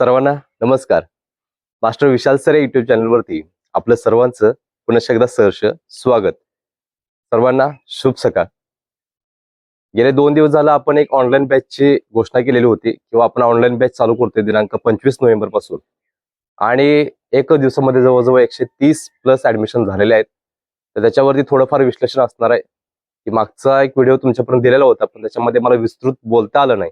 सर्वांना नमस्कार. Master Vishal sir या युट्यूब चॅनलवरती आपलं सर्वांचं पुन्हा एकदा सहर्ष स्वागत. सर्वांना शुभ सकाळ. गेले दोन दिवस झाला आपण एक ऑनलाईन बॅचची घोषणा केलेली होती किंवा आपण ऑनलाईन बॅच चालू करतोय दिनांक पंचवीस नोव्हेंबरपासून. आणि एक दिवसामध्ये जवळजवळ एकशे तीस प्लस ऍडमिशन झालेले आहेत. तर त्याच्यावरती थोडंफार विश्लेषण असणार आहे. की मागचा एक व्हिडिओ तुमच्यापर्यंत दिलेला होता पण त्याच्यामध्ये मला विस्तृत बोलता आलं नाही.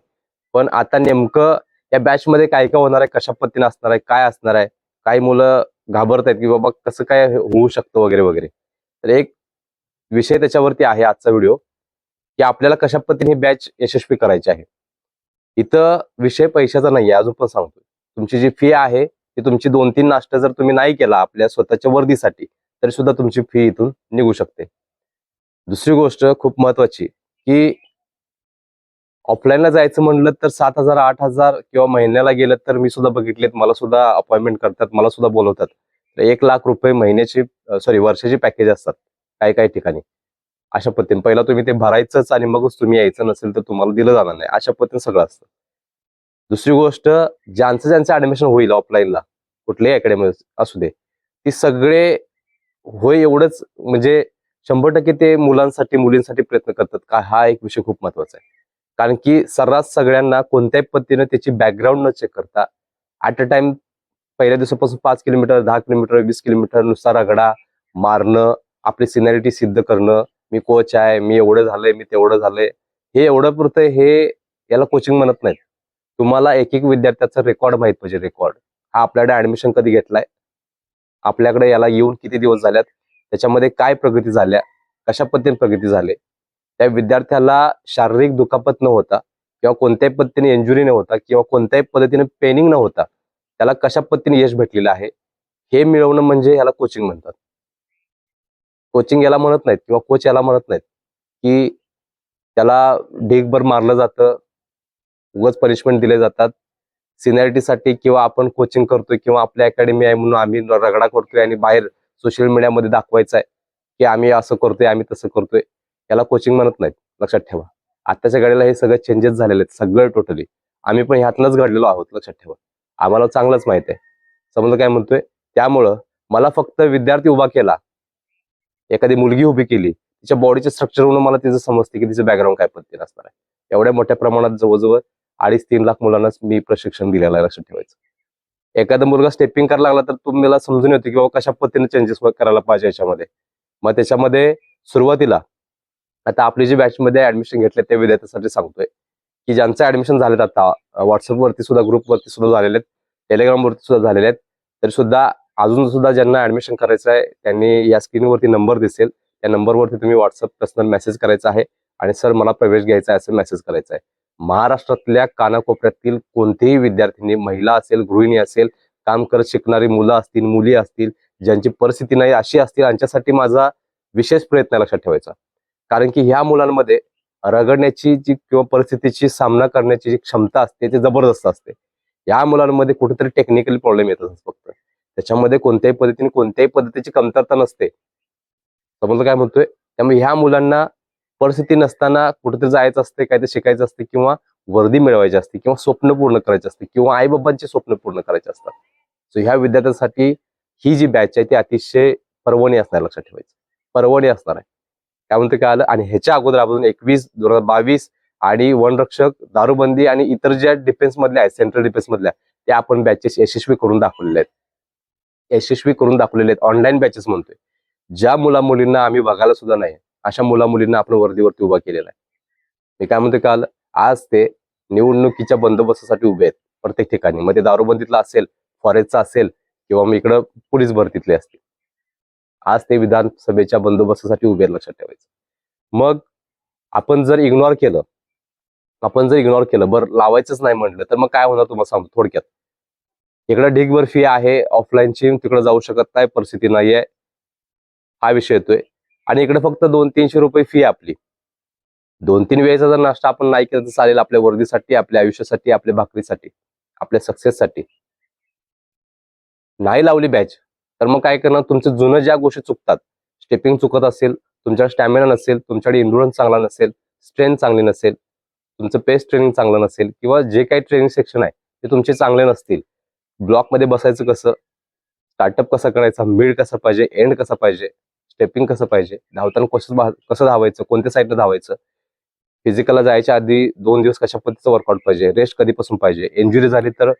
पण आता नेमकं या बॅच मध्ये काय काय होणार आहे कशा पद्धतीने असणार आहे काय असणार आहे? काही मुलं घाबरत आहेत की बाबा कसं काय होऊ शकतं वगैरे वगैरे. तर एक विषय त्याच्यावरती आहे आजचा व्हिडिओ की आपल्याला कशा पद्धतीने ही बॅच यशस्वी करायची आहे. इथं विषय पैशाचा नाही आहे अजून पण सांगतो तुमची जी फी आहे ती तुमची दोन तीन नाश्ता जर तुम्ही नाही केला आपल्या स्वतःच्या वर्दीसाठी तरी सुद्धा तुमची फी इथून निघू शकते. दुसरी गोष्ट खूप महत्वाची की ऑफलाईनला जायचं म्हणलं तर सात हजार आठ हजार किंवा महिन्याला गेलं तर मी सुद्धा बघितलेत. मला सुद्धा अपॉइंटमेंट करतात. मला सुद्धा बोलवतात. तर एक लाख रुपये महिन्याची सॉरी वर्षाची पॅकेज असतात. काही काही ठिकाणी. अशा पद्धतीने. पहिला तुम्ही ते भरायचंच आणि मगच तुम्ही यायचं नसेल तर तुम्हाला दिलं जाणार नाही. अशा पद्धतीने सगळं असतं. दुसरी गोष्ट ज्यांचं ज्यांचं ऍडमिशन होईल ऑफलाईनला कुठल्याही अकॅडमी असू दे ती सगळे होय एवढंच म्हणजे शंभर टक्के ते मुलांसाठी मुलींसाठी प्रयत्न करतात का हा एक विषय खूप महत्त्वाचा आहे. कारण की सर्रास सगळ्यांना कोणत्याही पद्धतीने त्याची बॅकग्राऊंड न चेक करता ऍट अ टाइम पहिल्या दिवसापासून पाच किलोमीटर दहा किलोमीटर वीस किलोमीटरनुसार रगडा मारणं आपली सिनॅरिटी सिद्ध करणं मी कोच आहे मी एवढं झालंय मी तेवढं झालंय हे एवढं पुरतं हे याला कोचिंग म्हणत नाहीत. तुम्हाला एक एक विद्यार्थ्याचा रेकॉर्ड माहीत पाहिजे रेकॉर्ड हा आपल्याकडे ऍडमिशन कधी घेतलाय? आपल्याकडे याला येऊन किती दिवस झाल्यात? त्याच्यामध्ये काय प्रगती झाल्या? कशा पद्धतीने प्रगती झाली? त्या विद्यार्थ्याला शारीरिक दुखापत न होता किंवा कोणत्याही पद्धतीने इंजुरी न होता किंवा कोणत्याही पद्धतीने पेनिंग न होता त्याला कशा पद्धतीने यश भेटलेलं आहे हे मिळवणं म्हणजे याला कोचिंग म्हणतात. कोचिंग याला म्हणत नाहीत किंवा कोच याला म्हणत नाहीत की त्याला ढीगभर मारलं जातं उगच पनिशमेंट दिले जातात. सिनियरिटीसाठी किंवा आपण कोचिंग करतोय किंवा आपल्या अकॅडमी आहे म्हणून आम्ही रगडा करतोय आणि बाहेर सोशल मीडियामध्ये दाखवायचं आहे की आम्ही असं करतोय आम्ही तसं करतोय. याला कोचिंग म्हणत नाहीत. लक्षात ठेवा. आत्ताच्या घडीला हे सगळं चेंजेस झालेले आहेत सगळं टोटली आम्ही पण ह्यातनंच घडलेलो आहोत लक्षात ठेवा. आम्हाला चांगलंच माहीत आहे. समजा काय म्हणतोय? त्यामुळं मला फक्त विद्यार्थी उभा केला. एखादी मुलगी उभी केली. तिच्या बॉडीचे स्ट्रक्चर म्हणून मला तिचं समजते की तिचं बॅकग्राऊंड काय पद्धतीने असणार आहे. एवढ्या मोठ्या प्रमाणात जवळजवळ अडीच तीन लाख मुलांनाच मी प्रशिक्षण दिलेलं आहे लक्षात ठेवायचं. एखादा मुलगा स्टेपिंग करायला लागला तर तुम्हाला समजून येतो की बाबा कशा पद्धतीने चेंजेस करायला पाहिजे याच्यामध्ये. मग त्याच्यामध्ये सुरुवातीला आता आपली जी बॅचमध्ये ऍडमिशन घेतले त्या विद्यार्थ्यांसाठी सांगतोय. की ज्यांचं ऍडमिशन झालेत आता व्हॉट्सअपवरती सुद्धा ग्रुपवरती सुद्धा झालेले आहेत. टेलिग्रामवरती सुद्धा झालेले आहेत. तरी सुद्धा अजून सुद्धा ज्यांना ऍडमिशन करायचं आहे त्यांनी या स्क्रीनवरती नंबर दिसेल. त्या नंबरवरती तुम्ही व्हॉट्सअप पर्सनल मेसेज करायचा आहे. आणि सर मला प्रवेश घ्यायचा आहे असं मेसेज करायचा आहे. महाराष्ट्रातल्या कानाकोपऱ्यातील कोणतीही विद्यार्थिनी महिला असेल गृहिणी असेल काम करत शिकणारी मुलं असतील मुली असतील ज्यांची परिस्थिती नाही अशी असतील यांच्यासाठी माझा विशेष प्रयत्न लक्षात ठेवायचा. कारण की ह्या मुलांमध्ये रगडण्याची जी किंवा परिस्थितीची सामना करण्याची जी क्षमता असते ती जबरदस्त असते. या मुलांमध्ये कुठेतरी टेक्निकली प्रॉब्लेम येत असतात फक्त. त्याच्यामध्ये कोणत्याही पद्धतीने कोणत्याही पद्धतीची कमतरता नसते. समजलं काय म्हणतोय? त्यामुळे ह्या मुलांना परिस्थिती नसताना कुठेतरी जायचं असते काहीतरी शिकायचं असते किंवा वर्दी मिळवायची असते किंवा स्वप्न पूर्ण करायचे असते किंवा आईबाबांचे स्वप्न पूर्ण करायचे असतात. सो ह्या विद्यार्थ्यांसाठी ही जी बॅच आहे ती अतिशय पर्वणी असणार लक्षात ठेवायचं. पर्वणी असणार आहे. काय म्हणते काय आलं? आणि ह्याच्या अगोदर आपण एकवीस दोन हजार बावीस आणि वनरक्षक दारूबंदी आणि इतर ज्या डिफेन्स मधल्या आहेत सेंट्रल डिफेन्स मधल्या त्या आपण बॅचेस यशस्वी करून दाखवलेल्या आहेत. यशस्वी करून दाखवलेले आहेत. ऑनलाईन बॅचेस म्हणतोय. ज्या मुला मुलींना आम्ही बघायला सुद्धा नाही अशा मुला मुलींना आपण वर्दीवरती उभा केलेला आहे. मी काय म्हणतोय काल आज ते निवडणुकीच्या बंदोबस्तासाठी उभे आहेत प्रत्येक ठिकाणी. मग ते दारूबंदीतला असेल फॉरेस्टचा असेल किंवा मग इकडं पोलीस भरतीतले असतील. आज ते विधानसभेच्या बंदोबस्तासाठी उभे लक्षात ठेवायचं. मग आपण जर इग्नोर केलं आपण जर इग्नोर केलं बरं लावायचंच नाही म्हटलं तर मग काय होणार तुम्हाला सांगतो थोडक्यात. इकडे ढीगभर फी आहे ऑफलाईनची तिकडे जाऊ शकत नाही परिस्थिती नाही आहे हा विषय येतोय. आणि इकडे फक्त दोन तीनशे रुपये फी आपली. दोन तीन वेळेचा जर नाश्ता आपण नाही केला तर चालेल आपल्या वर्दीसाठी आपल्या आयुष्यासाठी आपल्या भाकरीसाठी आपल्या सक्सेससाठी नाही लावली बॅच तर मग काय करणार? तुमचं जुनं ज्या गोष्टी चुकतात स्टेपिंग चुकत असेल तुमच्याकडे स्टॅमिना नसेल तुमच्याकडे इंडुरन्स चांगला नसेल स्ट्रेंथ चांगली नसेल तुमचं पेस ट्रेनिंग चांगलं नसेल किंवा जे काही ट्रेनिंग सेक्शन आहे ते तुमचे चांगले नसतील ब्लॉकमध्ये बसायचं कसं? स्टार्टअप कसा करायचा? मिड कसा पाहिजे? एंड कसा पाहिजे? स्टेपिंग कसं पाहिजे? धावताना कसं कसं धावायचं? कोणत्या साईडला धावायचं? फिजिकलला जायच्या आधी दोन दिवस कशा पद्धतीचं वर्कआउट पाहिजे? रेस्ट कधीपासून पाहिजे? इंजुरी झाली तर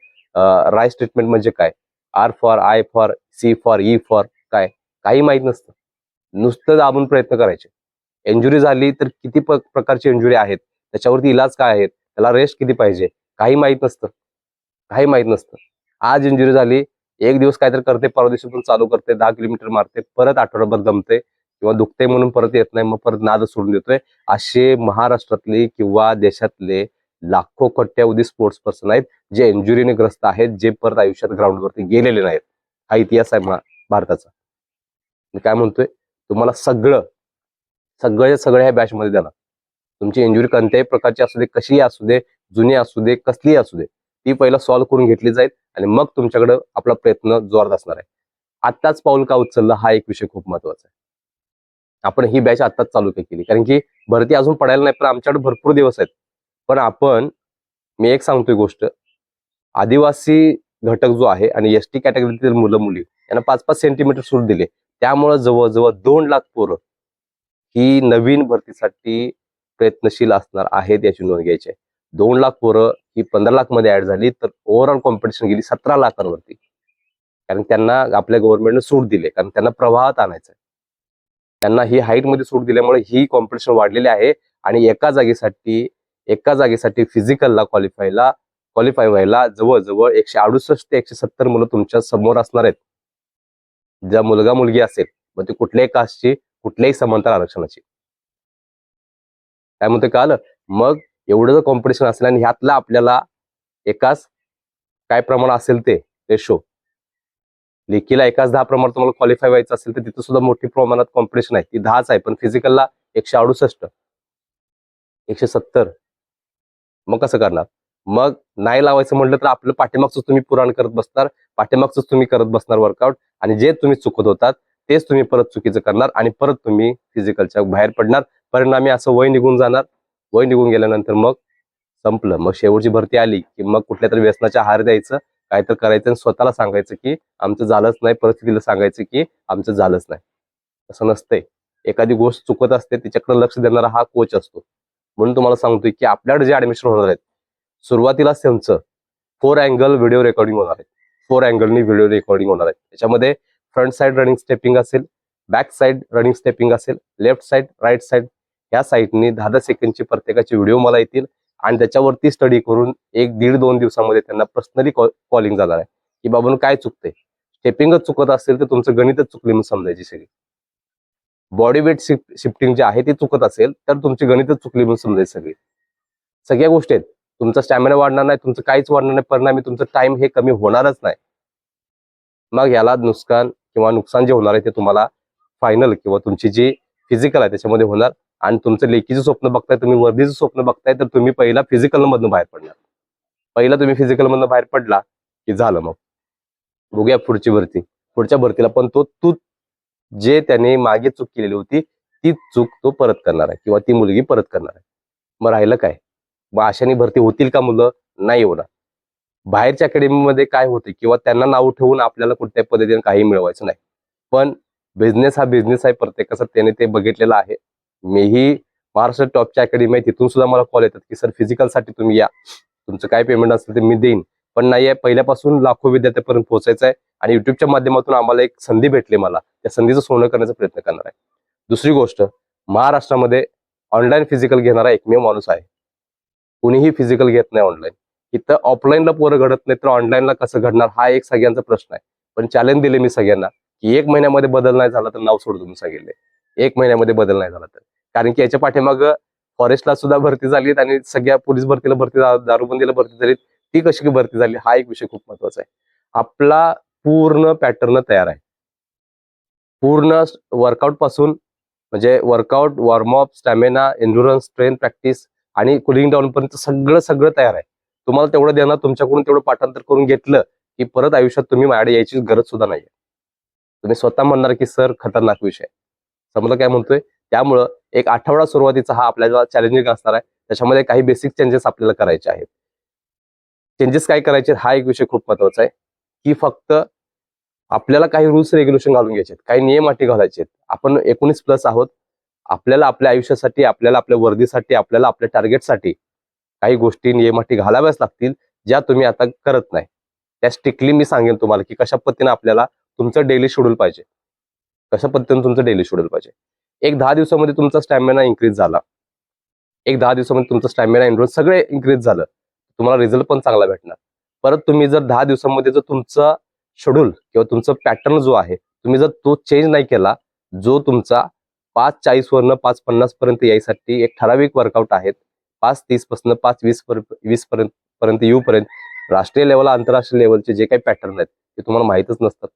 राईस ट्रीटमेंट म्हणजे काय? R for I for C for E for काय? काही माहीत नसतं. नुसतं दाबून प्रयत्न करायचे. इंजुरी झाली तर किती प- प्रकारची इंजुरी आहेत? त्याच्यावरती इलाज काय आहेत? त्याला रेस्ट किती पाहिजे? काही माहीत नसतं. काही माहीत नसतं. आज इंजुरी झाली एक दिवस काहीतरी करते परवा दिवशी पण चालू करते दहा किलोमीटर मारते परत आठवडाभर दमते किंवा दुखते म्हणून परत येत नाही मग परत नाद सोडून देतोय. असे महाराष्ट्रातले किंवा देशातले लाखो कोट्यावधी स्पोर्ट्स पर्सन आहेत जे इंजुरीने ग्रस्त आहेत जे परत आयुष्यात ग्राउंडवरती गेलेले नाहीत. हा इतिहास आहे भारताचा. मी काय म्हणतोय? तुम्हाला सगळं सगळं सगळे ह्या बॅच मध्ये देणार. तुमची इंजुरी कोणत्याही प्रकारची असू दे कशीही असू दे जुनी असू दे कसलीही असू दे ती पहिला सॉल्व्ह करून घेतली जाईल आणि मग तुमच्याकडे आपला प्रयत्न जोरात असणार आहे. आत्ताच पाऊल का उचललं हा एक विषय खूप महत्त्वाचा आहे. आपण ही बॅच आत्ताच चालू केली कारण की भरती अजून पडायला नाही पण आमच्याकडे भरपूर दिवस आहेत. पण आपण मी एक सांगतोय गोष्ट. आदिवासी घटक जो आहे आणि एस टी कॅटेगरीतील मुलं मुली यांना पाच पाच सेंटीमीटर सूट दिले. त्यामुळे जवळजवळ दोन लाख पोरं ही नवीन भरतीसाठी प्रयत्नशील असणार आहेत याची नोंद घ्यायची आहे. दोन लाख पोरं ही पंधरा लाखमध्ये ऍड झाली तर ओव्हरऑल कॉम्पिटिशन गेली सतरा लाखांवरती. कारण त्यांना आपल्या गव्हर्नमेंटने सूट दिले. कारण त्यांना प्रवाहात आणायचं आहे. त्यांना ही हाईटमध्ये सूट दिल्यामुळे ही कॉम्पिटिशन वाढलेली आहे आणि एका जागेसाठी एका जागेसाठी फिजिकलला क्वालिफायला क्वालिफाय व्हायला जवळजवळ एकशे अडुसष्ट ते एकशे सत्तर मुलं तुमच्यासमोर असणार आहेत. ज्या मुलगा मुलगी असेल मग ते कुठल्याही कास्टची कुठल्याही समांतर आरक्षणाची. काय म्हणते आलं मग एवढं जर कॉम्पिटिशन असेल आणि ह्यातला आपल्याला एकाच काय प्रमाण असेल ते रेशो लेखीला एकाच दहा प्रमाणात तुम्हाला क्वालिफाय व्हायचं असेल तर तिथं सुद्धा मोठी प्रमाणात कॉम्पिटिशन आहे. ती दहाच आहे पण फिजिकलला एकशे अडुसष्ट एकशे सत्तर. मग कसं करणार? मग नाही लावायचं म्हटलं तर आपलं पाठीमागचं तुम्ही पुराण करत बसणार पाठीमागचं तुम्ही करत बसणार वर्कआउट आणि जे तुम्ही चुकत होतात तेच तुम्ही परत चुकीचं करणार आणि परत तुम्ही फिजिकलच्या बाहेर पडणार. परिणामी असं वय निघून जाणार. वय निघून गेल्यानंतर मग संपलं. मग शेवटची भरती आली की मग कुठल्या तरी व्यसनाच्या आहार द्यायचं काय तर करायचं आणि स्वतःला सांगायचं की आमचं झालंच नाही. परिस्थितीला सांगायचं की आमचं झालंच नाही. असं नसतंय. एखादी गोष्ट चुकत असते तिच्याकडे लक्ष देणारा हा कोच असतो. म्हणून तुम्हाला सांगतोय की आपल्याकडे जे ऍडमिशन होणार आहेत सुरुवातीलाच त्यांचं फोर अँगल व्हिडिओ रेकॉर्डिंग होणार आहे फोर अँगलनी व्हिडिओ रेकॉर्डिंग होणार आहे त्याच्यामध्ये फ्रंट साइड रनिंग स्टेपिंग असेल बॅक साईड रनिंग स्टेपिंग असेल लेफ्ट साइड राईट साइड या साईडनी दहा दहा सेकंडची प्रत्येकाचे व्हिडिओ मला येतील. आणि त्याच्यावरती स्टडी करून एक दीड दोन दिवसामध्ये त्यांना पर्सनली कॉलिंग जाणार आहे. की बाबून काय चुकते स्टेपिंगच चुकत असेल तर तुमचं गणितच चुकले म्हणून समजायची सगळी. बॉडी वेट शिफ्टिंग जे आहे ते चुकत असेल तर तुमची गणितच चुकली म्हणून समजेल सगळी. सगळ्या गोष्टी आहेत. तुमचा स्टॅमिना वाढणार नाही तुमचं काहीच वाढणार नाही परिणामी तुमचं टाइम हे कमी होणारच नाही. मग याला नुकसान किंवा नुकसान जे होणार आहे ते तुम्हाला फायनल किंवा तुमची जी फिजिकल आहे त्याच्यामध्ये होणार. आणि तुमचं लेखीचं स्वप्न बघताय तुम्ही वर्दीचं स्वप्न बघताय तर तुम्ही पहिला फिजिकल मधून बाहेर पडणार. पहिला तुम्ही फिजिकल मधून बाहेर पडला की झालं मग. बघूया पुढची भरती. पुढच्या भरतीला पण तो तू जे त्याने मागे चूक केलेली होती ती चूक तो परत करणार आहे किंवा ती मुलगी परत करणार आहे. मग राहिलं काय? मग अशाने भरती होतील का मुलं? नाही होणार. बाहेरच्या अकॅडमीमध्ये काय होते किंवा त्यांना नाव ठेवून आपल्याला कोणत्याही पद्धतीने काही मिळवायचं नाही. पण बिझनेस हा बिझनेस आहे प्रत्येकाचा त्याने ते बघितलेलं आहे. मीही महाराष्ट्र टॉपच्या अकॅडमी आहे तिथून सुद्धा मला कॉल येतात की सर फिजिकलसाठी तुम्ही या. तुमचं काय पेमेंट असेल ते मी देईन. पण नाही आहे पहिल्यापासून लाखो विद्यार्थ्यापर्यंत पोहोचायचं आहे. आणि युट्यूबच्या माध्यमातून आम्हाला एक संधी भेटली मला. त्या संधीचं सोनं करण्याचा प्रयत्न करणार आहे. दुसरी गोष्ट महाराष्ट्रामध्ये ऑनलाईन फिजिकल घेणारा एकमेव माणूस आहे. कुणीही फिजिकल घेत नाही ऑनलाईन इथं ऑफलाईनला पोरं घडत नाही तर ऑनलाईनला कसं घडणार? हा एक सगळ्यांचा प्रश्न आहे. पण चॅलेंज दिले मी सगळ्यांना की एक महिन्यामध्ये बदल नाही झाला तर नाव सोडून तुम्ही सांगितले एक महिन्यामध्ये बदल नाही झाला तर. कारण की याच्या पाठीमाग फॉरेस्टला सुद्धा भरती झाली आणि सगळ्या पोलीस भरतीला भरती दारूबंदीला भरती झाली ती कशी भरती झाली? हा एक विषय खूप महत्त्वाचा आहे. आपला पूर्ण पॅटर्न तयार आहे. पूर्ण वर्कआउटपासून म्हणजे workout warm up stamina endurance strength practice आणि कुलिंग डाऊन पर्यंत सगळं सगळं तयार आहे. तुम्हाला तेवढं देणार तुमच्याकडून तेवढं पाठांतर करून घेतलं की परत आयुष्यात तुम्ही माझ्याकडे यायची गरज सुद्धा नाहीये. तुम्ही स्वतः म्हणणार की सर खतरनाक विषय. समजलं काय म्हणतोय? त्यामुळं एक आठवडा सुरुवातीचा हा आपल्याला चॅलेंजिंग असणार आहे त्याच्यामध्ये काही बेसिक चेंजेस आपल्याला करायचे आहेत. चेंजेस काय करायचे हा एक विषय खूप महत्त्वाचा आहे की फक्त आपल्याला काही रूल्स रेग्युलेशन घालून घ्यायचे आहेत, काही नियम अटी घालायचे आहेत. आपण एकोणीस प्लस आहोत. आपल्याला आपल्या आयुष्यासाठी आपल्याला आपल्या वर्दीसाठी आपल्याला आपल्या टार्गेटसाठी काही गोष्टी नियम घालाव्याच लागतील ज्या तुम्ही आता करत नाही. त्या स्ट्रिक्टली मी सांगेन तुम्हाला की कशा पद्धतीने आपल्याला तुमचं डेली शेड्यूल पाहिजे. कशा पद्धतीने तुमचं डेली शेड्यूल पाहिजे. एक दहा दिवसामध्ये तुमचा स्टॅमिना इन्क्रीज झाला. एक दहा दिवसामध्ये तुमचा स्टॅमिना एनरोल सगळे इन्क्रीज झालं. तुम्हाला रिझल्ट पण चांगला भेटणार. परत तुम्ही जर दहा दिवसामध्ये जर तुमचं शेड्यूल किंवा तुमचा पॅटर्न जो आहे तुम्ही जर तो चेंज नाही केला जो तुमचा पाच चाळीस वरनं पाच पन्नास पर्यंत यायसाठी एक ठराविक वर्कआउट आहेत पाच तीसपासून पाच वीस वीस पर्यंत पर्यंत येऊपर्यंत राष्ट्रीय लेवल आंतरराष्ट्रीय लेवलचे जे काही पॅटर्न आहेत ते तुम्हाला माहितच नसतात.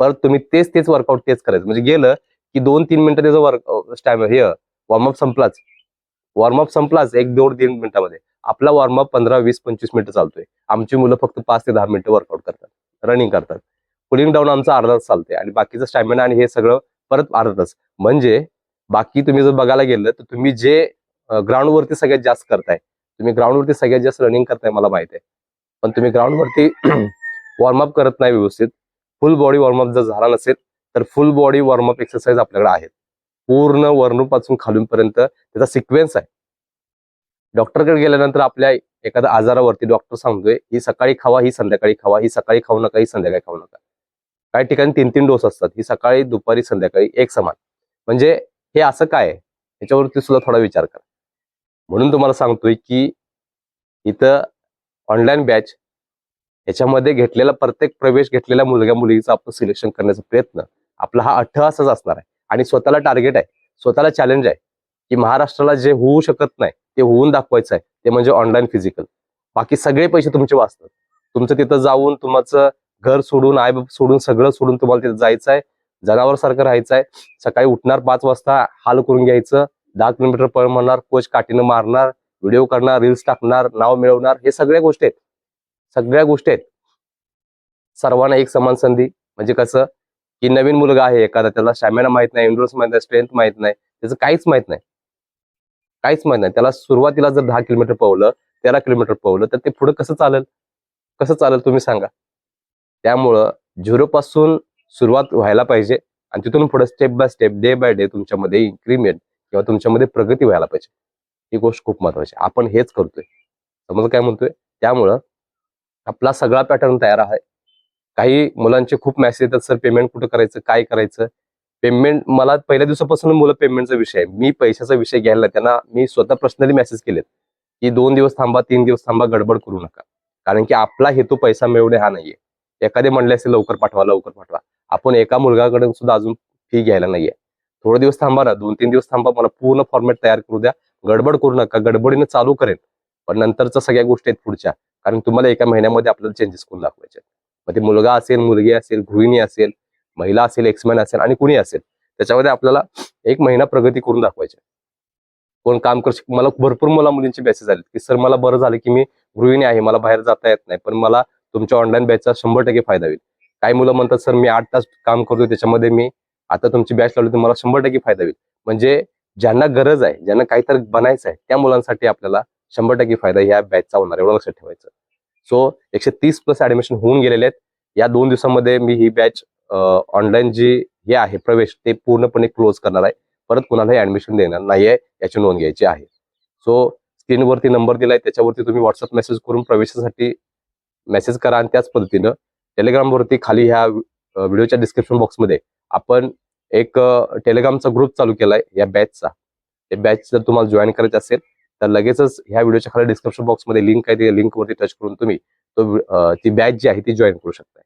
परत तुम्ही तेच तेच वर्कआउट तेच करायचं. म्हणजे गेलं की दोन तीन मिनिटं त्याचं वर्क स्टॅम हे वॉर्मअप संपलाच. वॉर्मअप संपलाच एक दोन तीन मिनिटामध्ये. आपला वॉर्मअप पंधरा वीस पंचवीस मिनिटं चालतोय. आमची मुलं फक्त पाच ते दहा मिनिटं वर्कआउट करतात. रनिंग करतात. कुलिंग डाऊन आमचं अर्धा तास चालते आणि बाकीचं स्टॅमिना आणि हे सगळं परत अर्धा तास. म्हणजे बाकी तुम्ही जर बघायला गेलं तर तुम्ही जे ग्राउंडवरती सगळ्यात जास्त करताय तुम्ही ग्राउंडवरती सगळ्यात जास्त रनिंग करताय मला माहीत आहे. पण तुम्ही ग्राउंडवरती वॉर्मअप करत नाही व्यवस्थित. फुल बॉडी वॉर्मअप जर झाला नसेल तर फुल बॉडी वॉर्मअप एक्सरसाइज आपल्याकडे आहेत. पूर्ण वरणूपासून खालूनपर्यंत त्याचा सिक्वेन्स आहे. डॉक्टरकडे गेल्यानंतर आपल्या एखाद्या आजारावरती डॉक्टर सांगतोय ही सकाळी खावा ही संध्याकाळी खावा ही सकाळी खाऊ नका ही संध्याकाळी खाऊ नका. काही ठिकाणी तीन तीन डोस असतात. ही सकाळी दुपारी संध्याकाळी एक समान. म्हणजे हे असं काय? याच्यावरती सुद्धा थोडा विचार करा. म्हणून तुम्हाला सांगतोय की इथं ऑनलाईन बॅच याच्यामध्ये घेतलेला प्रत्येक प्रवेश घेतलेल्या मुलगा मुलीचा आपण सिलेक्शन करण्याचा प्रयत्न आपला हा अठ्ठासच असणार आहे. आणि स्वतःला टार्गेट आहे. स्वतःला चॅलेंज आहे. की महाराष्ट्राला जे होऊ शकत नाही ते होऊन दाखवायचं आहे. ते म्हणजे ऑनलाईन फिजिकल बाकी सगळे पैसे तुमचे वाचतात. तुमचं तिथं जाऊन तुमचं घर सोडून आई बाप सोडून सगळं सोडून तुम्हाला तिथं जायचं आहे. जनावर सारखं राहायचं आहे. सकाळी उठणार पाच वाजता हाल करून घ्यायचं. दहा किलोमीटर पळ म्हणणार कोच काठीनं मारणार व्हिडिओ करणार रील्स टाकणार नाव मिळवणार हे सगळ्या गोष्टी आहेत. सगळ्या गोष्टी आहेत. सर्वांना एक समान संधी. म्हणजे कसं? की नवीन मुलगा आहे एखादा त्याला स्टॅमिना माहीत नाही इंडोर्स माहीत नाही स्ट्रेंथ माहीत नाही त्याचं काहीच माहीत नाही. काहीच माहीत नाही. त्याला सुरुवातीला जर दहा किलोमीटर पवलं तेरा किलोमीटर पवलं तर ते पुढे कसं चालेल? कसं चालेल तुम्ही सांगा. त्यामुळं झिरो पासून सुरुवात व्हायला पाहिजे आणि तिथून पुढे step by step day by day तुमच्यामध्ये इन्क्रीमेंट किंवा तुमच्यामध्ये प्रगती व्हायला पाहिजे. ही गोष्ट खूप महत्वाची आहे. आपण हेच करतोय. समज काय म्हणतोय? त्यामुळं आपला सगळा पॅटर्न तयार आहे. काही मुलांचे खूप मेसेज येतात सर पेमेंट कुठं करायचं? काय करायचं? पेमेंट मला पहिल्या दिवसापासून मुलं पेमेंटचा विषय आहे. मी पैशाचा विषय घ्यायला त्यांना मी स्वतः पर्सनली मेसेज केलेत की दोन दिवस थांबा तीन दिवस थांबा गडबड करू नका. कारण की आपला हेतू पैसा मिळवणे हा नाहीये. एखादे म्हणले असेल लवकर पाठवा लवकर पाठवा. आपण एका मुलगाकडे सुद्धा अजून फी घ्यायला नाहीये. थोडे दिवस थांबा ना दोन तीन दिवस थांबा मला पूर्ण फॉर्मॅट तयार करू द्या. गडबड करू नका गडबडीने चालू करेन. पण नंतरच्या सगळ्या गोष्टी आहेत पुढच्या. कारण तुम्हाला एका महिन्यामध्ये आपल्याला चेंजेस करून दाखवायचे मग ते मुलगा असेल मुलगी असेल गृहिणी असेल महिला असेल एक्समॅन असेल आणि कुणी असेल त्याच्यामध्ये आपल्याला एक महिना प्रगती करून दाखवायची कोण काम करू शक मला भरपूर मुला मुलींचे मेसेज आले की सर मला बरं झालं की मी गृहिणी आहे मला बाहेर जाता येत नाही पण मला तुमच्या ऑनलाईन बॅचचा शंभर टक्के फायदा होईल. काही मुलं म्हणतात सर मी आठ तास काम करतोय त्याच्यामध्ये मी आता तुमची बॅच लावली तर मला शंभर टक्के फायदा होईल. म्हणजे ज्यांना गरज आहे ज्यांना काहीतरी बनायचं आहे त्या मुलांसाठी आपल्याला शंभर टक्के फायदा ह्या बॅचचा होणार एवढं लक्षात ठेवायचं. सो एकशे तीस प्लस ऍडमिशन होऊन गेलेले आहेत. या दोन दिवसामध्ये मी ही बॅच ऑनलाईन जी हे आहे प्रवेश ते पूर्णपणे क्लोज करणार आहे. परत कुणालाही ऍडमिशन देणार नाहीये याची नोंद घ्यायची आहे. सो स्क्रीनवरती नंबर दिलाय त्याच्यावरती तुम्ही व्हॉट्सअप मेसेज करून प्रवेशासाठी मेसेज करा आणि त्याच पद्धतीनं टेलिग्रामवरती खाली ह्या व्हिडिओच्या डिस्क्रिप्शन बॉक्समध्ये आपण एक टेलिग्रामचा ग्रुप चालू केलाय या बॅचचा ते बॅच जर तुम्हाला जॉईन करायचं असेल तर लगेचच ह्या व्हिडिओच्या खाली डिस्क्रिप्शन बॉक्समध्ये लिंक आहे ते लिंकवरती टच करून तुम्ही तो ती बॅच जी आहे ती जॉईन करू शकता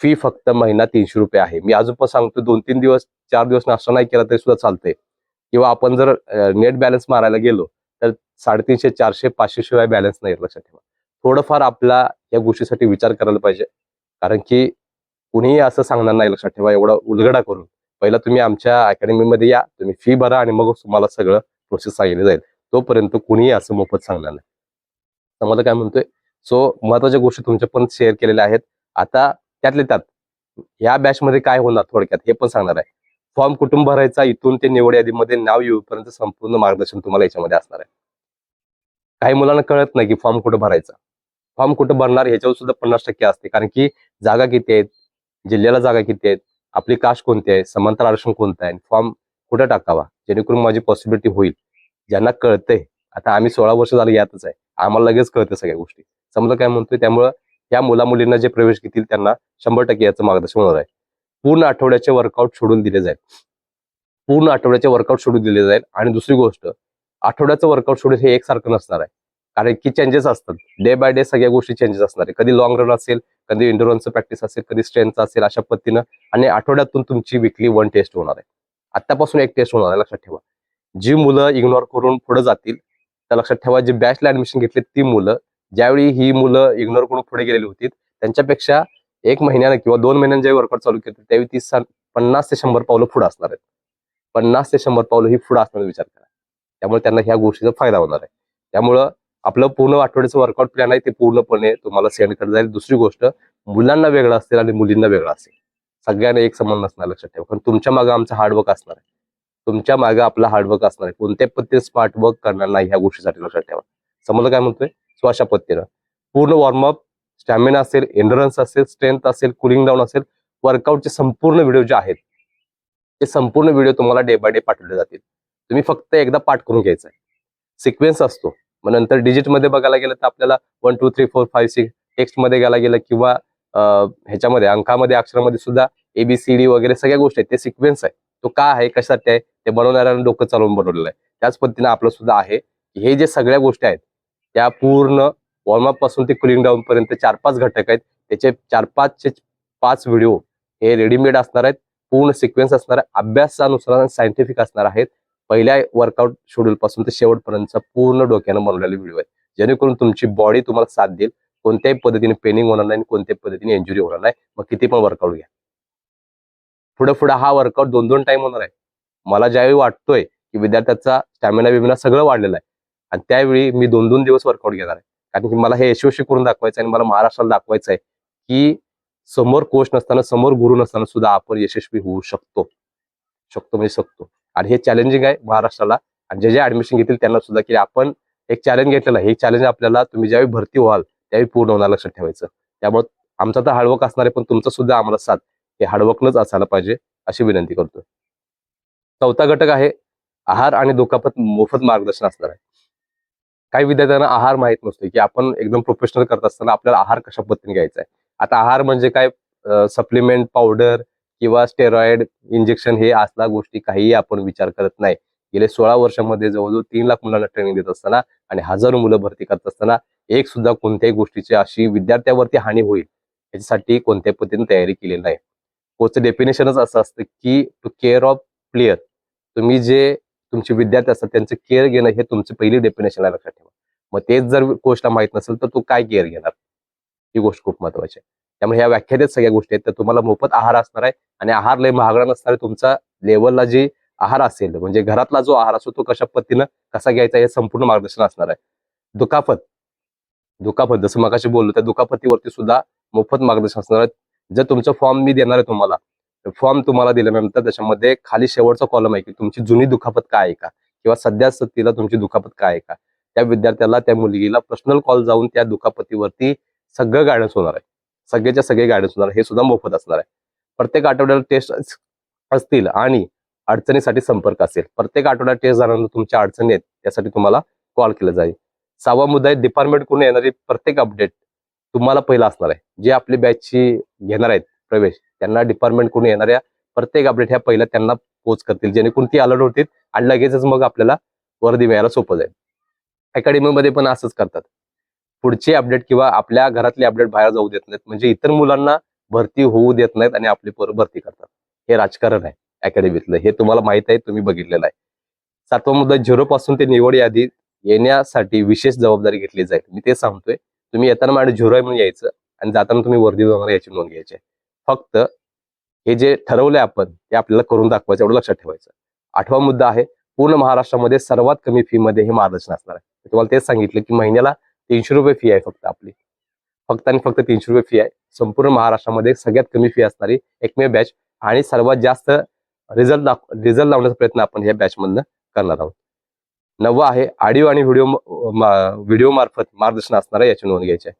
फी फक्त महिना तीनशे रुपये आहे. मी अजून पण सांगतो दोन तीन दिवस चार दिवस नाश्ता नाही केला तरी सुद्धा चालते किंवा आपण जर नेट बॅलन्स मारायला गेलो तर साडेतीनशे चारशे पाचशे शिवाय बॅलन्स नाही लक्षात ठेवा. थोडंफार आपला या गोष्टीसाठी विचार करायला पाहिजे. कारण की कुणीही असं सांगणार नाही लक्षात ठेवा एवढा उलगडा करून. पहिला तुम्ही आमच्या अकॅडमीमध्ये या तुम्ही फी भरा आणि मग तुम्हाला सगळं प्रोसेस सांगितलं जाईल. तोपर्यंत कुणीही असं मोफत सांगणार नाही. समजा काय म्हणतोय? सो महत्त्वाच्या गोष्टी तुमच्या पण शेअर केलेल्या आहेत. आता त्यातले त्यात. या बॅच मध्ये काय होणार थोडक्यात हे पण सांगणार आहे. फॉर्म कुठून भरायचा इथून ते निवड यादीमध्ये नाव येऊपर्यंत संपूर्ण मार्गदर्शन तुम्हाला याच्यामध्ये असणार आहे. काही मुलांना कळत नाही की फॉर्म कुठं भरायचा. फॉर्म कुठं भरणार ह्याच्यावर सुद्धा पन्नास टक्के असते. कारण की जागा किती आहेत? जिल्ह्याला जागा किती आहेत? आपली कास्ट कोणती आहे? समांतर आरक्षण कोणतं आहे? फॉर्म कुठं टाकावा? जेणेकरून माझी पॉसिबिलिटी होईल. ज्यांना कळतंय. आता आम्ही सोळा वर्ष झालं यातच आहे. आम्हाला लगेच कळतं सगळ्या गोष्टी. समजा काय म्हणतोय त्यामुळं या मुला मुलींना जे प्रवेश घेतील त्यांना शंभर टक्के याचं मार्गदर्शन होणार आहे. पूर्ण आठवड्याचे वर्कआउट सोडून दिले जाईल. पूर्ण आठवड्याचे वर्कआउट सोडून दिले जाईल. आणि दुसरी गोष्ट आठवड्याचं वर्कआउट सोडून हे एकसारखं नसणार आहे. कारण की चेंजेस असतात. डे बाय डे सगळ्या गोष्टी चेंजेस असणार आहे. कधी लॉंग रन असेल कधी इंडोरन्सचं प्रॅक्टिस असेल कधी स्ट्रेंथ असेल अशा पद्धतीनं आणि आठवड्यातून तुमची विकली वन टेस्ट होणार आहे. आत्तापासून एक टेस्ट होणार आहे. लक्षात ठेवा. जी मुलं इग्नोर करून पुढे जातील त्या लक्षात ठेवा जी बॅचला ऍडमिशन घेतली ती मुलं ज्यावेळी ही मुलं इग्नोर करून पुढे गेलेली होती त्यांच्यापेक्षा एक महिन्यानं किंवा दोन महिन्यानं ज्यावेळी वर्कआउट चालू केलं त्यावेळी ती पन्नास ते शंभर पावलं पुढे असणार आहेत. पन्नास ते शंभर पावलं ही पुढे असणार विचार करा. त्यामुळे त्यांना ह्या गोष्टीचा फायदा होणार आहे. त्यामुळं आपलं पूर्ण आठवड्याचं वर्कआउट प्लॅन आहे ते पूर्णपणे तुम्हाला सेंड करत जाईल दुसरी गोष्ट मुलांना वेगळं असेल आणि मुलींना वेगळं असेल. सगळ्यांना एक समान नसणार लक्षात ठेवा. कारण तुमच्या मागे आमचं हार्डवर्क असणार आहे. तुमच्या मागे आपला हार्डवर्क असणार आहे. कोणत्या पद्धतीने स्मार्ट वर्क करणार नाही ह्या गोष्टीसाठी लक्षात ठेवा. समजलं काय म्हणतोय? सो अशा पद्धतीनं पूर्ण वॉर्मअप स्टॅमिना असेल एंडरन्स असेल स्ट्रेंथ असेल कुलिंग डाऊन असेल वर्कआउटचे संपूर्ण व्हिडिओ जे आहेत ते संपूर्ण व्हिडिओ तुम्हाला डे बाय डे पाठवले जातील. तुम्ही फक्त एकदा पाठ करून घ्यायचा आहे. सिक्वेन्स असतो. मग नंतर डिजिटमध्ये बघायला गेलं तर आपल्याला one two three four five six टेक्स्टमध्ये गेला गेलं किंवा ह्याच्यामध्ये अंकामध्ये अक्षरामध्ये सुद्धा एबीसीडी वगैरे सगळ्या गोष्टी आहेत. ते सिक्वेन्स आहे. तो का आहे कशासाठी आहे ते बनवणाऱ्यानं डोकं चालवून बनवलेलं आहे. त्याच पद्धतीनं आपलं सुद्धा आहे हे जे सगळ्या गोष्टी आहेत त्या पूर्ण वॉर्मअपपासून ते कुलिंग डाऊन पर्यंत चार पाच घटक आहेत. त्याचे चार पाचचे पाच व्हिडिओ हे रेडीमेड असणार आहेत. पूर्ण सिक्वेन्स असणार आहे. अभ्यासानुसार सायंटिफिक असणार आहेत. पहिल्या वर्कआउट शेड्यूल पासून ते शेवटपर्यंतचा पूर्ण डोक्यानं बनवलेले व्हिडिओ आहेत. जेणेकरून तुमची बॉडी तुम्हाला साथ देईल. कोणत्याही पद्धतीने पेनिंग होणार नाही आणि कोणत्याही पद्धतीने इंजुरी होणार नाही. मग किती पण वर्कआउट घ्या. पुढे पुढे हा वर्कआउट दोन दोन टाइम होणार आहे. मला ज्यावेळी वाटतोय की विद्यार्थ्याचा स्टॅमिना बिमिना सगळं वाढलेलं आहे. आणि त्यावेळी मी दोन दोन दिवस वर्कआउट घेणार आहे. कारण की मला हे यशस्वी करून दाखवायचं आहे आणि मला महाराष्ट्राला दाखवायचं आहे की समोर कोच नसताना समोर गुरु नसताना सुद्धा आपण यशस्वी होऊ शकतो. शकतो म्हणजे शकतो. आणि हे चॅलेंजिंग आहे महाराष्ट्राला. आणि जे जे ऍडमिशन घेतील त्यांना सुद्धा की आपण एक चॅलेंज घेतलेला आहे. हे चॅलेंज आपल्याला तुम्ही ज्यावेळी भरती व्हाल त्यावेळी पूर्ण होणार लक्षात ठेवायचं. त्यामुळे आमचा तर हार्डवर्क असणार आहे पण तुमचं सुद्धा आम्हाला साथ हे हार्डवर्कनच असायला पाहिजे अशी विनंती करतो चौथा घटक आहे आहार आणि दुखापत मोफत मार्गदर्शन असणार आहे. काही विद्यार्थ्यांना आहार माहीत नसतो की आपण एकदम प्रोफेशनल करत असताना आपल्याला आहार कशा पद्धतीने घ्यायचा आहे? आता आहार म्हणजे काय? सप्लिमेंट पावडर किंवा स्टेरॉइड इंजेक्शन हे असल्या गोष्टी काहीही आपण विचार करत नाही. गेले सोळा वर्षामध्ये जवळजवळ तीन लाख मुलांना ट्रेनिंग देत असताना आणि हजारो मुलं भरती करत असताना एक सुद्धा कोणत्याही गोष्टीची अशी विद्यार्थ्यावरती हानी होईल याच्यासाठी कोणत्याही पद्धतीने तयारी केलेली नाही. कोचचं डेफिनेशनच असं असतं की टू केअर ऑफ प्लेयर तुम्ही जे तुमचे विद्यार्थी असतात त्यांचं केअर घेणं हे तुमचं पहिली डेफिनेशन आहे लक्षात ठेवा. मग तेच जर कोर्सला माहीत नसेल तर तो काय केअर घेणार? ही गोष्ट खूप महत्वाची आहे. त्यामुळे ह्या व्याख्यातेच सगळ्या गोष्टी आहेत तर तुम्हाला मोफत आहार असणार आहे आणि आहार लय महागडा नसणार आहे. तुमचा लेवलला जी आहार असेल म्हणजे घरातला जो आहार असतो तो कशा पद्धतीनं कसा घ्यायचा हे संपूर्ण मार्गदर्शन असणार आहे. दुखापत. दुखापत जसं मगाशी बोललो त्या दुखापतीवरती सुद्धा मोफत मार्गदर्शन असणार आहे. जर तुमचं फॉर्म मी देणार आहे तुम्हाला फॉर्म तुम्हाला दिल्यानंतर त्याच्यामध्ये खाली शेवटचा कॉलम आहे की तुमची जुनी दुखापत काय आहे का? किंवा सध्या स्थितीला तुमची दुखापत काय आहे का? त्या विद्यार्थ्याला त्या मुलगीला पर्सनल कॉल जाऊन त्या दुखापतीवरती सगळं गायडन्स होणार आहे. सगळेच्या सगळे गायडन्स होणार हे सुद्धा मोफत असणार आहे. प्रत्येक आठवड्याला टेस्ट असतील आणि अडचणीसाठी संपर्क असेल प्रत्येक आठवड्यात टेस्ट झाल्यानंतर तुमच्या अडचणी आहेत त्यासाठी तुम्हाला कॉल केला जाईल. सहावा मुद्दा आहे डिपार्टमेंटकडून येणारी प्रत्येक अपडेट तुम्हाला पहिला असणार आहे. जे आपली बॅचची घेणार आहेत प्रवेश त्यांना डिपार्टमेंटकडून येणाऱ्या प्रत्येक अपडेट ह्या पहिल्या त्यांना पोच करतील. जेणेकरून ती अलर्ट होतील आणि लगेचच मग आपल्याला वर्दी मिळायला सोपं जाईल. अकॅडमीमध्ये पण असंच करतात. पुढचे अपडेट किंवा आपल्या घरातले अपडेट बाहेर जाऊ देत नाहीत. म्हणजे इतर मुलांना भरती होऊ देत नाहीत आणि आपली पोरं भरती करतात. हे राजकारण आहे अकॅडमीतलं हे तुम्हाला माहीत आहे तुम्ही बघितलेलं आहे. सातवा मुद्दा झिरो पासून ते निवड यादी येण्यासाठी विशेष जबाबदारी घेतली जाईल. मी ते सांगतोय. तुम्ही येताना माझ्या झिरो आहे म्हणून यायचं आणि जाताना तुम्ही वर्दी वगैरे याची नोंद घ्यायची आहे. फक्त हे जे ठरवलंय आपण ते आपल्याला करून दाखवायचं एवढं लक्षात ठेवायचं. आठवा मुद्दा आहे पूर्ण महाराष्ट्रामध्ये सर्वात कमी फी मध्ये हे मार्गदर्शन असणार आहे. तुम्हाला तेच सांगितलं की महिन्याला तीनशे रुपये फी आहे फक्त आपली. फक्त आणि फक्त तीनशे रुपये फी आहे. संपूर्ण महाराष्ट्रामध्ये सगळ्यात कमी फी असणारी एकमेव बॅच आणि सर्वात जास्त रिझल्ट रिझल्ट लावण्याचा प्रयत्न आपण या बॅचमधनं करणार आहोत. नववा आहे ऑडिओ आणि व्हिडिओ व्हिडिओ मार्फत मार्गदर्शन असणार आहे याची नोंद घ्यायची आहे.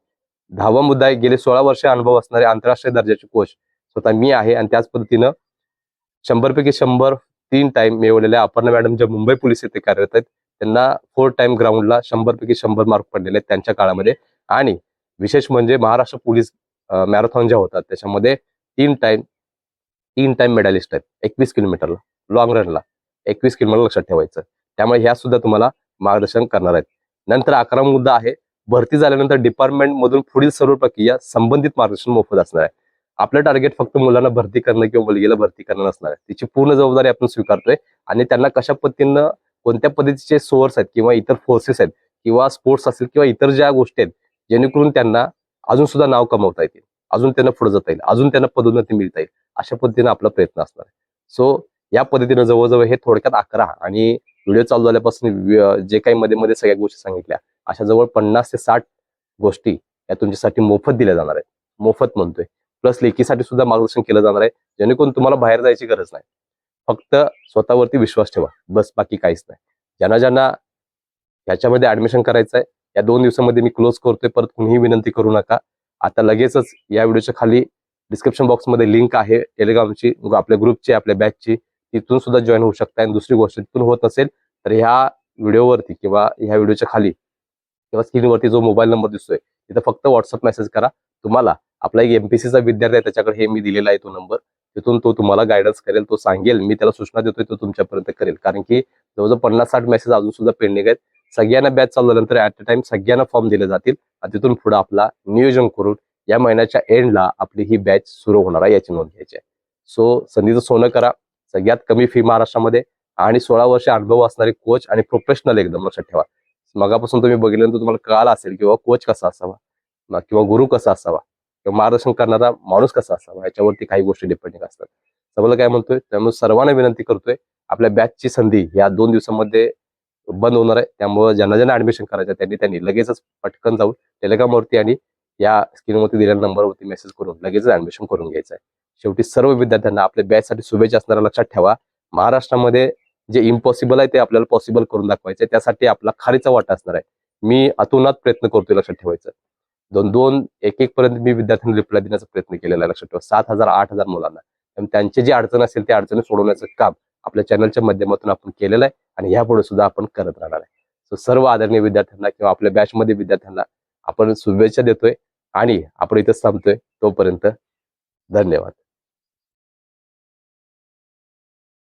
दहावा मुद्दा आहे गेले सोळा वर्ष अनुभव असणारे आंतरराष्ट्रीय दर्जाचे कोच स्वतः मी आहे आणि त्याच पद्धतीनं शंभर पैकी शंभर तीन टाइम मिळवलेल्या अपर्णा मॅडम ज्या मुंबई पोलीस येथे कार्यरत आहेत त्यांना फोर टाइम ग्राउंडला शंभर पैकी शंभर मार्क पडलेले आहेत त्यांच्या काळामध्ये. आणि विशेष म्हणजे महाराष्ट्र पोलीस मॅरेथॉन ज्या होतात त्याच्यामध्ये तीन टाइम तीन टाइम मेडलिस्ट आहेत एकवीस किलोमीटरला लॉंग रनला एकवीस किलोमीटर लक्षात ठेवायचं. त्यामुळे ह्या सुद्धा तुम्हाला मार्गदर्शन करणार आहेत. नंतर अकरा मुद्दा आहे भरती झाल्यानंतर डिपार्टमेंट मधून पुढील सर्व प्रक्रिया संबंधित मार्गदर्शन मोफत असणार आहे. आपलं टार्गेट फक्त मुलांना भरती करणं किंवा मुलगीला भरती करणं नसणार आहे. तिची पूर्ण जबाबदारी आपण स्वीकारतोय आणि त्यांना कशा पद्धतीनं कोणत्या पद्धतीचे सोर्स आहेत किंवा इतर फोर्सेस आहेत किंवा स्पोर्ट्स असेल किंवा इतर ज्या गोष्टी आहेत जेणेकरून त्यांना अजून सुद्धा नाव कमवता येतील. अजून त्यांना पुढे जाता येईल. अजून त्यांना पदोन्नती मिळता येईल. अशा पद्धतीने आपला प्रयत्न असणार आहे. सो या पद्धतीनं जवळजवळ हे थोडक्यात अकरा आणि व्हिडिओ चालू झाल्यापासून जे काही मध्ये मध्ये सगळ्या गोष्टी सांगितल्या. अशा जवळ पन्नास ते साठ गोष्टी या तुमच्यासाठी मोफत दिल्या जाणार आहेत. मोफत म्हणतोय. प्लस लेखीसाठी सुद्धा मार्गदर्शन केलं जाणार आहे. जेणेकरून तुम्हाला बाहेर जायची गरज नाही. फक्त स्वतःवरती विश्वास ठेवा. बस बाकी काहीच नाही. ज्यांना ज्यांना ह्याच्यामध्ये ऍडमिशन करायचं आहे या दोन दिवसामध्ये मी क्लोज करतोय. परत कुणीही विनंती करू नका. आता लगेचच या व्हिडिओच्या खाली डिस्क्रिप्शन बॉक्समध्ये लिंक आहे. टेलिग्रामची आपल्या ग्रुपची आपल्या बॅचची तिथून सुद्धा जॉईन होऊ शकता आणि दुसरी गोष्ट तिथून होत नसेल तर ह्या व्हिडिओवरती किंवा ह्या व्हिडिओच्या खाली किंवा स्क्रीनवरती जो मोबाईल नंबर दिसतोय तिथं फक्त व्हॉट्सअप मेसेज करा. तुम्हाला आपला एक एमपीसीचा विद्यार्थी आहे त्याच्याकडे हे मी दिलेला आहे तो नंबर तिथून तो तुम्हाला गायडन्स करेल तो सांगेल मी त्याला सूचना देतोय तो तुमच्यापर्यंत करेल. कारण की जवळजवळ पन्नास साठ मेसेज अजून सुद्धा पेंडिंग आहेत. सगळ्यांना बॅच चालू झाल्यानंतर ऍट अ टाइम सगळ्यांना फॉर्म दिले जातील आणि तिथून पुढे आपला नियोजन करून या महिन्याच्या एंडला आपली ही बॅच सुरू होणार आहे याची नोंद घ्यायची आहे. सो संधीचं सोनं करा. सगळ्यात कमी फी महाराष्ट्रामध्ये आणि सोळा वर्ष अनुभव असणारे कोच आणि प्रोफेशनल एकदम लक्षात ठेवा. मगापासून तुम्ही बघितल्यानंतर तुम्हाला कळालं असेल किंवा कोच कसा असावा. किंवा गुरु कसा असावा. किंवा मार्गदर्शन करणारा माणूस कसा असावा याच्यावरती काही गोष्टी डिपेंडिंग असतात. समजलं काय म्हणतोय त्यामुळे सर्वांना विनंती करतोय आपल्या बॅचची संधी या दोन दिवसामध्ये बंद होणार आहे. त्यामुळे ज्यांना ज्यांना ऍडमिशन करायचं आहे, त्यांनी त्यांनी लगेचच पटकन जाऊन टेलिग्रामवरती आणि या स्क्रीनवरती दिलेल्या नंबरवरती मेसेज करून लगेच ऍडमिशन करून घ्यायचं आहे. शेवटी सर्व विद्यार्थ्यांना आपल्या बॅचसाठी शुभेच्छा असणारा लक्षात ठेवा. महाराष्ट्रामध्ये जे इम्पॉसिबल आहे ते आपल्याला पॉसिबल करून दाखवायचं. आहे त्यासाठी आपला खारीचा वाटा असणार आहे. मी अतोनात प्रयत्न करतोय लक्षात ठेवायचं. दोन दोन एक एक पर्यंत मी विद्यार्थ्यांना रिप्लाय देण्याचा प्रयत्न केलेला आहे लक्षात ठेवा. सात हजार आठ हजार मुलांना. त्यांचे त्यांची जी अडचण असेल त्या अडचणी सोडवण्याचं काम आपल्या चॅनलच्या माध्यमातून आपण केलेलं आहे आणि यापुढे सुद्धा आपण करत राहणार आहे. सो सर्व आदरणीय विद्यार्थ्यांना किंवा आपल्या बॅचमध्ये विद्यार्थ्यांना आपण शुभेच्छा देतोय आणि आपण इथं थांबतोय तोपर्यंत धन्यवाद.